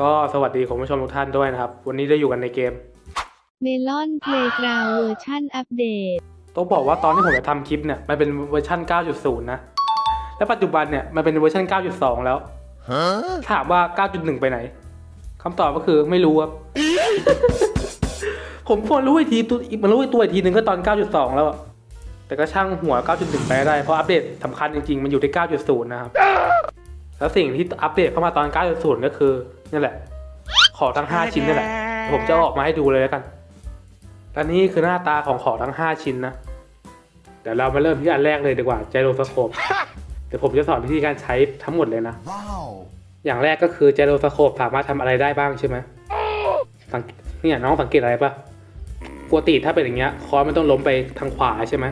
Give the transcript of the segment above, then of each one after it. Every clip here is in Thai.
ก็สวัสดีคุณผู้ชมทุกท่านด้วยนะครับ วันนี้ได้อยู่กันในเกมเมลอนเพลย์กราวเวอร์ชันอัปเดตต้องบอกว่าตอนที่ผมจะทำคลิปเนี่ยมันเป็นเวอร์ชัน9.0 นะ และปัจจุบันเนี่ยมันเป็นเวอร์ชัน9.2 แล้วถามว่า 9.1 ไปไหนคำตอบก็คือไม่รู้ครับ ผมพอรู้อีกทีตัวมันรู้อีกตัวอีกทีหนึ่งก็ตอน 9.2 แล้วอะแต่ก็ช่างหัว 9.1 ไปได้ เพราะอัปเดตสำคัญจริงๆ มันอยู่ที่ 9.0 นะครับ แล้วสิ่งที่อัปเดตเข้ามาตอน 9.0 ก็คือ นี่แหละ ขอทั้ง 5 ชิ้นนี่แหละผมจะเอาออกมาให้ดูเลยแล้วกันและนี่คือหน้าตาของของทั้ง 5 ชิ้นนะเดี๋ยวเรามาเริ่มที่อันแรกเลยดีกว่าไจโรสโคปเดี๋ยวผมจะสอนวิธีการใช้ทั้งหมดเลยนะ Wow. อย่างแรกก็คือไจโรสโคปสามารถทำอะไรได้บ้างใช่ไหมสังเนี่ยน้องสังเกตอะไรปะปกติถ้าเป็นอย่างเงี้ยคอร์สมันต้องล้มไปทางขวาใช่ไหม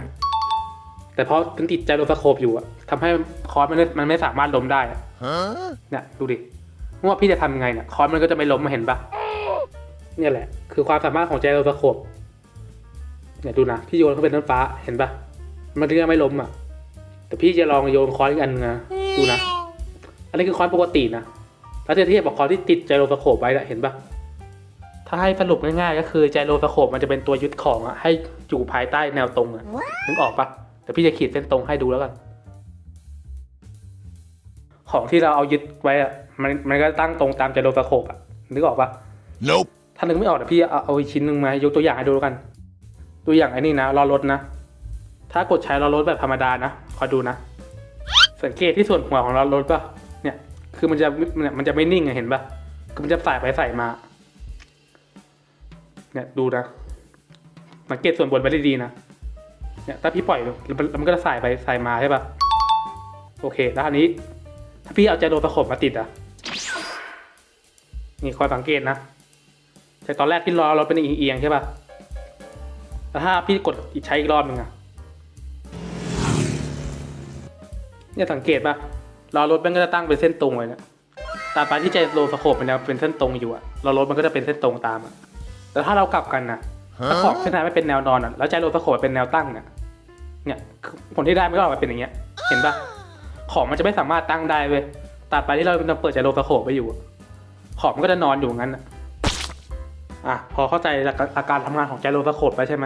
แต่เพราะมันติดไจโรสโคปอยู่อะทำให้คอร์สมันไม่มันไม่สามารถล้มได้อะ Huh? เนี่ยดูดิไม่ ว่าพี่จะทำยังไงเนี่ยคอร์สมันก็จะไม่ล้มมาเห็นปะเนี่ยแหละ คือความสามารถของไจโรสโคปเนี่ยดูนะ พี่โยนเข้าไปน้ำฟ้าเห็นปะมันก็ไม่ล้มอะ แต่พี่จะลองโยนคอร์สอีกอันนึงนะดูนะ อันนี้คือคอร์สปกตินะแล้วจะเทียบกับคอร์สที่ติดไจโรสโคปไว้นะเห็นปะถ้าให้สรุปง่ายๆ ก็คือไจโรสโคปมันจะเป็นตัวยึดของอะให้อยู่ภายใต้แนวตรงอะนึกออกปะแต่พี่จะขีดเส้นตรงให้ดูแล้วกัน ของที่เราเอายึดไว้อะ มันมันก็ตั้งตรงตามไจโรสโคปอะนึกออกปะ Nope. ถ้านึกไม่ออกเดี๋ยวพี่เอาเอาอีกชิ้นหนึ่งมาให้ยกตัวอย่างให้ดูแล้วกัน ตัวอย่างไอ้นี่นะล้อรถนะ ถ้ากดใช้ล้อรถแบบธรรมดานะคอยดูนะ สังเกตที่ส่วนหัวของล้อรถปะเนี่ย คือมันจะเนี่ยมันจะไม่นิ่งอะเห็นปะคือมันจะใส่ไปใส่มา เนี่ยดูนะ สังเกตส่วนบนไปได้ดีนะ เนี่ยถ้าพี่ปล่อยแล้วมันก็จะใส่ไปใส่มาใช่ปะโอเค แล้วอันนี้ ถ้าพี่เอาใจโดนตะขบมาติดอะ นี่คอยสังเกตนะแต่ตอนแรกที่ล้อเราเป็นเอียงๆใช่ป่ะแต่ถ้าพี่กดอีกใช้อีกรอบหนึ่งอะเนี่ยสังเกตป่ะล้อรถมันก็จะตั้งเป็นเส้นตรงเลยเนี่ยตามไปที่ใจโลสโคปมันจะเป็นเส้นตรงอยู่อะล้อรถมันก็จะเป็นเส้นตรงตามอะแต่ถ้าเรากลับกันนะถ้าขอบเส้นทางไม่เป็นแนวนอนอะแล้วใจโลสโคปเป็นแนวตั้งเนี่ยเนี่ยคือผลที่ได้มันก็ออกมาเป็นอย่างเงี้ย เห็นป่ะของมันจะไม่สามารถตั้งได้เว้ยตราบไปที่เราจะเปิดใจโลสโคปไปอยู่อะ ของมันก็จะนอนอยู่งั้นอะอะพอเข้าใจหลักอาการทำงานของไจโรสโคปไปใช่ไหม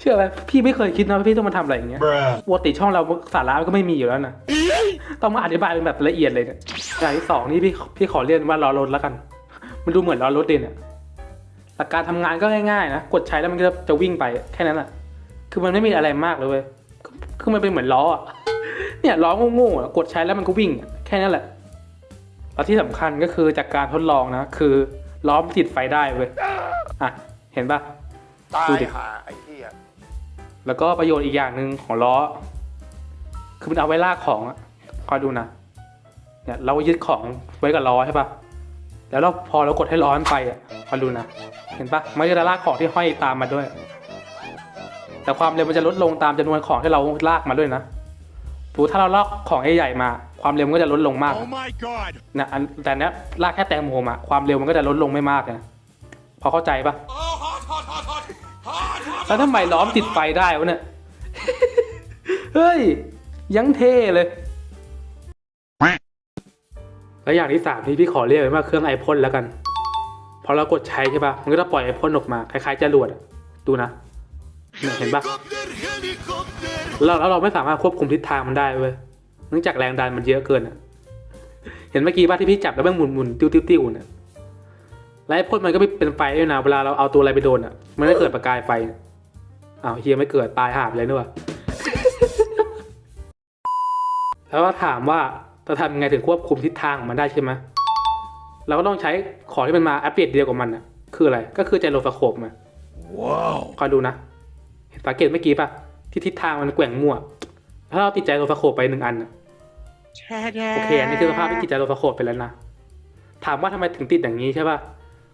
เชื่อไหมพี่ไม่เคยคิดนะว่าพี่ต้องมาทำอะไรอย่างเงี้ย Bruh. ปกติช่องเราสาระมันก็ไม่มีอยู่แล้วนะต้องมาอธิบายเป็นแบบละเอียดเลยเนี่ยอย่างที่สองนี่พี่พี่ขอเรียนว่าล้อรถแล้วกัน มันดูเหมือนล้อรถเด่นอะหลักการทำงานก็ง่ายๆนะกดใช้แล้วมันก็จะวิ่งไปแค่นั้นแหละคือมันไม่มีอะไรมากเลยเว้ยคือคือมันเป็นเหมือนล้ออะเนี่ยล้อโง่ๆอะกดใช้แล้วมันก็วิ่งอะแค่นั้นแหละ แล้วที่สำคัญก็คือจากการทดลองนะ คือล้อมนติดไฟได้เว้ยอะเห็นปะตาดูยดิหาไอ้เหี้ยแล้วก็ประโยชน์อีกอย่างหนึ่งของล้อ คือมันเอาไว้ลากของอะคอยดูนะเนี่ยเรายึดของไว้กับล้อใช่ปะแล้วเราพอเรากดให้ล้อมันไปอะคอยดูนะเห็นปะมันก็จะลากของที่ห้อยตามมาด้วย แต่ความเร็วมันจะลดลงตามจำนวนของที่เราลากมาด้วยนะสมมุติถ้าเราลากของใหญ่ๆมา ความเร็วมันก็จะลดลงมาก Oh my god นะอันแต่เนี้ยลากแค่แตงโมมาความเร็วมันก็จะลดลงไม่มากนะพอเข้าใจปะโอ้ฮอตฮอตฮอตฮอตฮอตฮอตแล้วทำไมล้อมติดไฟได้วะเนี่ย เฮ้ย ยังเท่เลย แล้วอย่างที่สามที่พี่ขอเรียกไว้ว่าเครื่องไอพ่นแล้วกัน พอเรากดใช้ใช่ปะมันก็จะปล่อยไอพ่นออกมา คล้ายๆจรวดอะดูนะเนี่ยเห็นปะ Helicopter, helicopter. แล้วแล้วเราไม่สามารถควบคุมทิศทางมันได้เว้ยเนื่องจากแรงดันมันเยอะเกินอะเห็นเมื่อกี้ป่ะที่พี่จับแล้วมันหมุนหมุนติ้วติ้วติ้วเนี่ยแล้วไอ้พ่นมันก็ไม่เป็นไฟด้วยนะเวลาเราเอาตัวอะไรไปโดนอะมันก็เกิดประกายไฟอ้าวเฮียไม่เกิดตายหาบเลยนี่วะแล้วก็ถามว่าจะทำยังไงถึงควบคุมทิศทางของมันได้ใช่ไหมเราก็ต้องใช้ของที่มันมาอัปเดตเดียวกับมันอะคืออะไร ก็คือไจโรสโคปมา Wow. คอยดูนะ เห็นสังเกตเมื่อกี้ปะที่ทิศทางมันแกว่งมั่ว ถ้าเราติดใจโรสโคปไปหนึ่งอันน่ะ โอเคอันนี้คือสภาพที่ติดใจโรสโคปไปแล้วนะถามว่าทำไมถึงติดอย่างนี้ใช่ปะ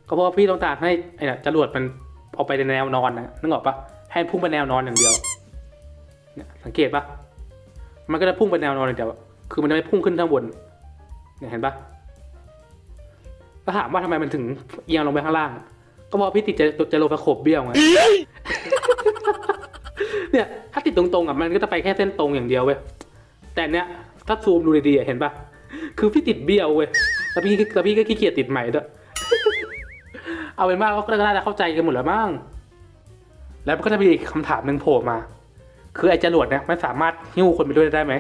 ก็เพราะว่าพี่ต้องการให้ไอ้น่ะจรวดมันออกไปในแนวนอนนะนึกออกปะให้มันพุ่งไปแนวนอนอย่างเดียวเนี่ยสังเกตปะมันก็จะพุ่งไปแนวนอนอย่างเดียวคือมันจะไม่พุ่งขึ้นข้างบนเนี่ยเห็นปะแล้วถามว่าทำไมมันถึงเอียงลงไปข้างล่าง ก็เพราะพี่ติดใจใจโรสโคปเบี้ยวไงเนี่ยถ้าติดตรงๆอะมันก็จะไปแค่เส้นตรงอย่างเดียวเว้ยแต่เนี้ย ถ้าซูมดูดีๆอะเห็นปะคือพี่ติดเบี้ยวเว้ยแแล้วพี่แล้วพี่ก็ขี้เกียจติดใหม่ด้วยเอาเป็นว่าก็น่าจะเข้าใจกันหมดแล้วมั้งแล้วมันก็จะมีอีกคำถามหนึ่งโผล่มา คือไอ้จรวดเนี่ยมันสามารถหิ้วคนไปด้วยได้ไหม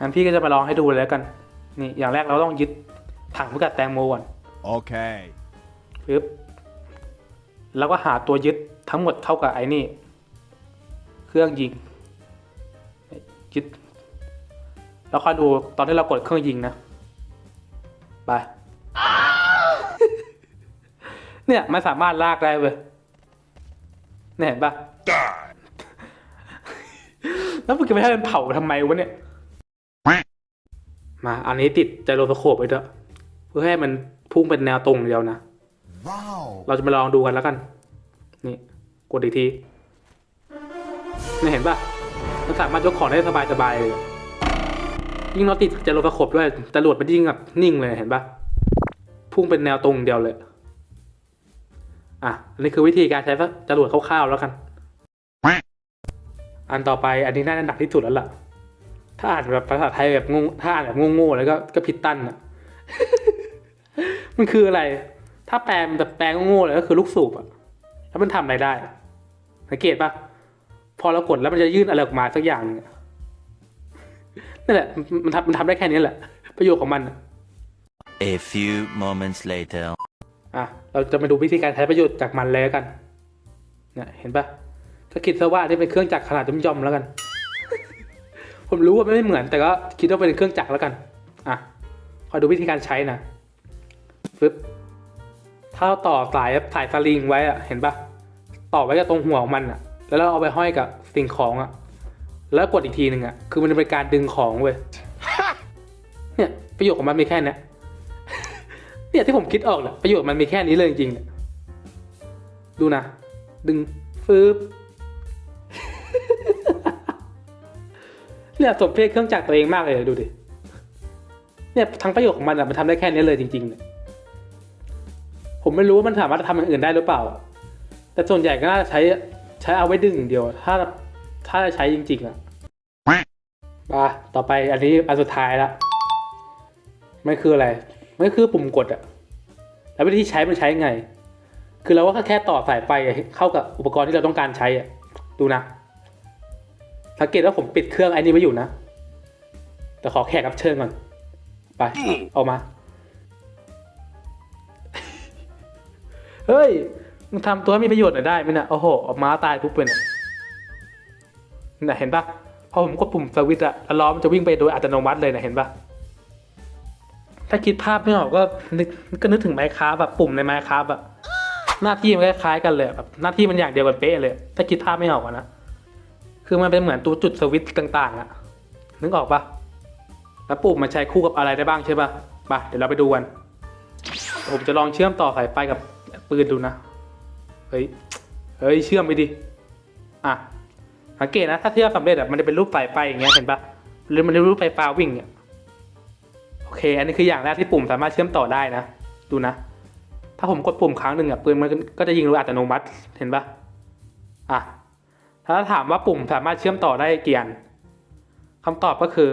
งั้นพี่ก็จะมาลองให้ดูเลยแล้วกัน นี่อย่างแรกเราต้องยึดถังพิกัดแตงโมก่อน Okay. ปึ๊บแล้วก็หาตัวยึดทั้งหมดเท่ากับไอ้นี่ เครื่องยิงยึด แล้วคอยดูตอนที่เรากดเครื่องยิงนะ ไป เนี่ยมันสามารถลากได้เว้ยเนี่ยเห็นปะ Die. แล้วมึงจะไปให้มันเผาทำไมวะเนี่ย มา อันนี้ติดไจโรสโคปไปเถอะเพื่อให้มันพุ่งเป็นแนวตรงเดียวนะ Wow. เราจะมาลองดูกันแล้วกัน นี่กดอีกทีนี่เห็นปะมันสามารถยกของได้สบายๆเลย ยิ่งเราติดจะรถประคบด้วยจรวดมันยิ่งแบบนิ่งเลยเห็นปะพุ่งเป็นแนวตรงเดียวเลย อะอันนี้คือวิธีการใช้จรวดคร่าวๆแล้วกัน อันต่อไปอันนี้น่าจะหนักที่สุดแล้วล่ะ ถ้าอ่านแบบภาษาไทยแบบงงถ้าอ่านแบบโง่ๆแล้วก็ก็ผิดตั้นอะ มันคืออะไร ถ้าแปลมันแบบแปลโง่ๆเลยก็คือลูกสูบอะแล้วมันทำอะไรได้ สังเกตปะพอเรากดแล้วมันจะยื่นอะไรออกมาสักอย่างหนึ่งอะ นั่นแหละมันทำมันทำได้แค่นี้แหละ ประโยชน์ของมันอะ A few moments later. อะเราจะมาดูวิธีการใช้ประโยชน์จากมันเลยแล้วกันเนี่ยเห็นปะก็คิดซะว่านี่เป็นเครื่องจักรขนาดย่อมๆแล้วกัน ผมรู้ว่ามันไม่เหมือนแต่ก็คิดว่าเป็นเครื่องจักรแล้วกันอะคอยดูวิธีการใช้นะปึ๊บถ้าเราต่อสายสายสลิงไว้อะเห็นปะต่อไว้กับตรงหัวของมันอะแล้วเราเอาไปห้อยกับสิ่งของอะ แล้วกดอีกทีหนึ่งอะคือมันจะเป็นการดึงของเว้ยเนี่ยประโยชน์ของมันมีแค่เนี้ยเนี่ยที่ผมคิดออกเนี่ยประโยชน์มันมีแค่นี้เลยจริงๆเนี่ยดูนะ ดึงฟืบเนี่ยสมเพศเครื่องจักรตัวเองมากเลยดูดิเนี่ยทั้งประโยชน์ของมันอะมันทำได้แค่นี้เลยจริงๆเนี่ยผมไม่รู้ว่ามันสามารถทำอย่างอื่นได้หรือเปล่า แต่ส่วนใหญ่ก็น่าจะใช้ใช้เอาไว้ดึงอย่างเดียว ถ้า ถ้าจะใช้จริงๆอะมาต่อไปอันนี้อันสุดท้ายละมันคืออะไรมันคือปุ่มกดอะแล้ววิธีใช้มันใช้ไง คือเราก็แค่ต่อสายไฟเข้ากับอุปกรณ์ที่เราต้องการใช้อะดูนะ สังเกตว่าผมปิดเครื่องไอ้นี้ไว้อยู่นะ แต่ขอแขกรับเชิญก่อน ไป เอามา เฮ้ย มึงทำตัวให้มีประโยชน์หน่อยได้ไหมนะโอ้โห ออกมาตายปุ๊บเป็น น่ะเห็นปะพอผมกดปุ่มสวิตช์อะล้อมันจะวิ่งไปโดยอัตโนมัติเลยนะเห็นปะถ้าคิดภาพไม่ออกก็นึกก็นึกถึงไมค์คราแบบปุ่มในไมค์คราฟอะหน้าที่มันคล้ายๆกันเลยแบบหน้าที่มันอย่างเดียวกันเป๊ะเลย ถ้าคิดภาพไม่ออกนะคือมันเป็นเหมือนตัวจุดสวิตช์ต่างๆอะนึกออกปะแล้วปุ่มมันใช้คู่กับอะไรได้บ้างใช่ปะไปเดี๋ยวเราไปดูกันผมจะลองเชื่อมต่อสายไฟกับปืนดูนะ เฮ้ย เฮ้ย เชื่อมไปดิ อะ สังเกตนะถ้าเทียบสำเร็จอะมันจะเป็นรูปสายไฟอย่างเงี้ยเห็นปะหรือมันเป็นรูปไฟฟ้าวิ่งเนี่ยโอเค อันนี้คืออย่างแรกที่ปุ่มสามารถเชื่อมต่อได้นะ ดูนะ ถ้าผมกดปุ่มครั้งหนึ่งอะปืนมันก็จะยิงโดยอัตโนมัติเห็นปะอะถ้าถามว่าปุ่มสามารถเชื่อมต่อได้กี่อันคำตอบก็คือ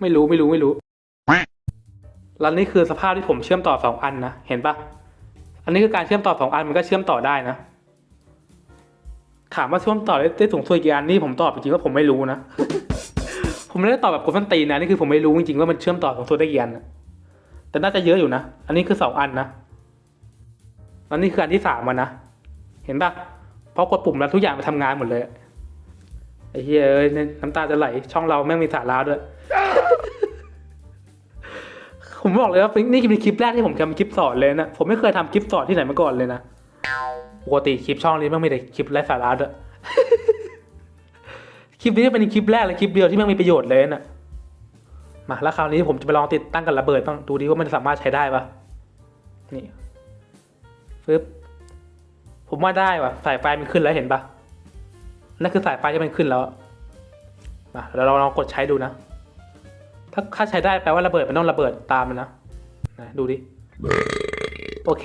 ไม่รู้ไม่รู้ไม่รู้แล้วนี่คือสภาพที่ผมเชื่อมต่อสองอันนะเห็นปะอันนี้คือการเชื่อมต่อสองอันมันก็เชื่อมต่อได้นะ ถามว่าเชื่อมต่อได้ได้สูงสุดกี่อันนี่ผมตอบจริงๆว่าผมไม่รู้นะ ผมไม่ได้ตอบแบบกดฟันตีนนะนี่คือผมไม่รู้จริงๆว่ามันเชื่อมต่อสูงสุดได้กี่อันนะแต่น่าจะเยอะอยู่นะ อันนี้คือสองอันนะแล้วนี่คืออันที่สามมันนะ เห็นปะพอกดปุ่มแล้วทุกอย่างมันทำงานหมดเลยอะไอ้เฮ้ยเอ้ยเนี่ยน้ำตาจะไหล ช่องเราแม่งมีสาระด้วย ผมบอกเลยว่านี่เป็นคลิปแรกที่ผมทำคลิปสอนเลยนะ ผมไม่เคยทำคลิปสอนที่ไหนมาก่อนเลยนะ ปกติคลิปช่องนี้มันมีแต่คลิปไร้สาระด้วยคลิปนี้เป็นคลิปแรกและคลิปเดียวที่มันมีประโยชน์เลยนะมาแล้วคราวนี้ผมจะไปลองติดตั้งกับระเบิดบ้างดูดิว่ามันสามารถใช้ได้ปะนี่ฟึบผมว่าได้ว่ะสายไฟมันขึ้นแล้วเห็นปะนั่นคือสายไฟที่มันขึ้นแล้วมาแล้วเราลองกดใช้ดูนะ ถ้าถ้าใช้ได้แปลว่าระเบิดมันต้องระเบิดตามมันนะดูดิโอเค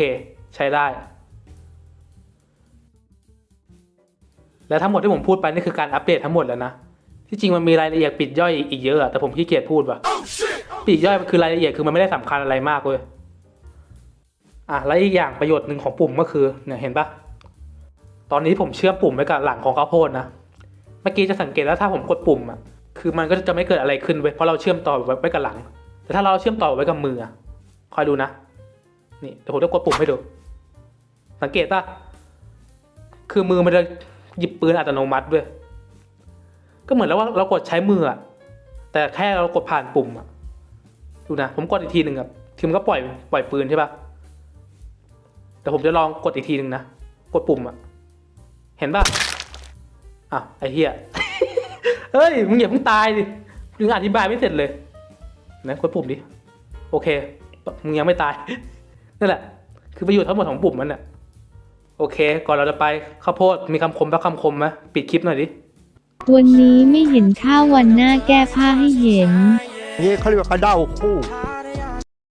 ใช้ได้ และทั้งหมดที่ผมพูดไปนี่คือการอัปเดตทั้งหมดแล้วนะ ที่จริงมันมีรายละเอียดปลีกย่อยอีกเยอะอะแต่ผมขี้เกียจพูดว่ะ Oh ปลีกย่อยคือรายละเอียดคือมันไม่ได้สำคัญอะไรมากเว้ยอะแล้วอีกอย่างประโยชน์หนึ่งของปุ่มก็คือเนี่ยเห็นปะตอนนี้ผมเชื่อมปุ่มไว้กับหลังของข้าวโพดนะเมื่อกี้จะสังเกตแล้วถ้าผมกดปุ่มอะคือมันก็จะไม่เกิดอะไรขึ้นเว้ยเพราะเราเชื่อมต่อไว้กับหลัง แต่ถ้าเราเชื่อมต่อไว้กับมืออะคอยดูนะ นี่เดี๋ยวผมจะกดปุ่มให้ดู สังเกตป่ะคือมือมันจะ หยิบปืนอัตโนมัติด้วย ก็เหมือนแล้วว่าเรากดใช้มืออะแต่แค่เรากดผ่านปุ่มอะดูนะ ผมกดอีกทีหนึ่งอะคือมันก็ปล่อยปล่อยปืนใช่ปะแต่ผมจะลองกดอีกทีหนึ่งนะ กดปุ่มอะเห็นป่ะอ้าวไอ้เหี้ยเฮ้ยมึงอย่าเพิ่งตายดิมึงอธิบายไม่เสร็จเลยนะกดปุ่มดิโอเคมึงยังไม่ตายนั่นแหละ คือประโยชน์ทั้งหมดของปุ่มมันน่ะ โอเค ก่อนเราจะไปข้าวโพดมีคำคมแล้คำคมไหมปิดคลิปหน่อยดิ วันนี้ไม่เห็นข้าววันหน้าแก้ผ้าให้เห็น นี่เขาเรียกว่ากระเด้าคู่ Hi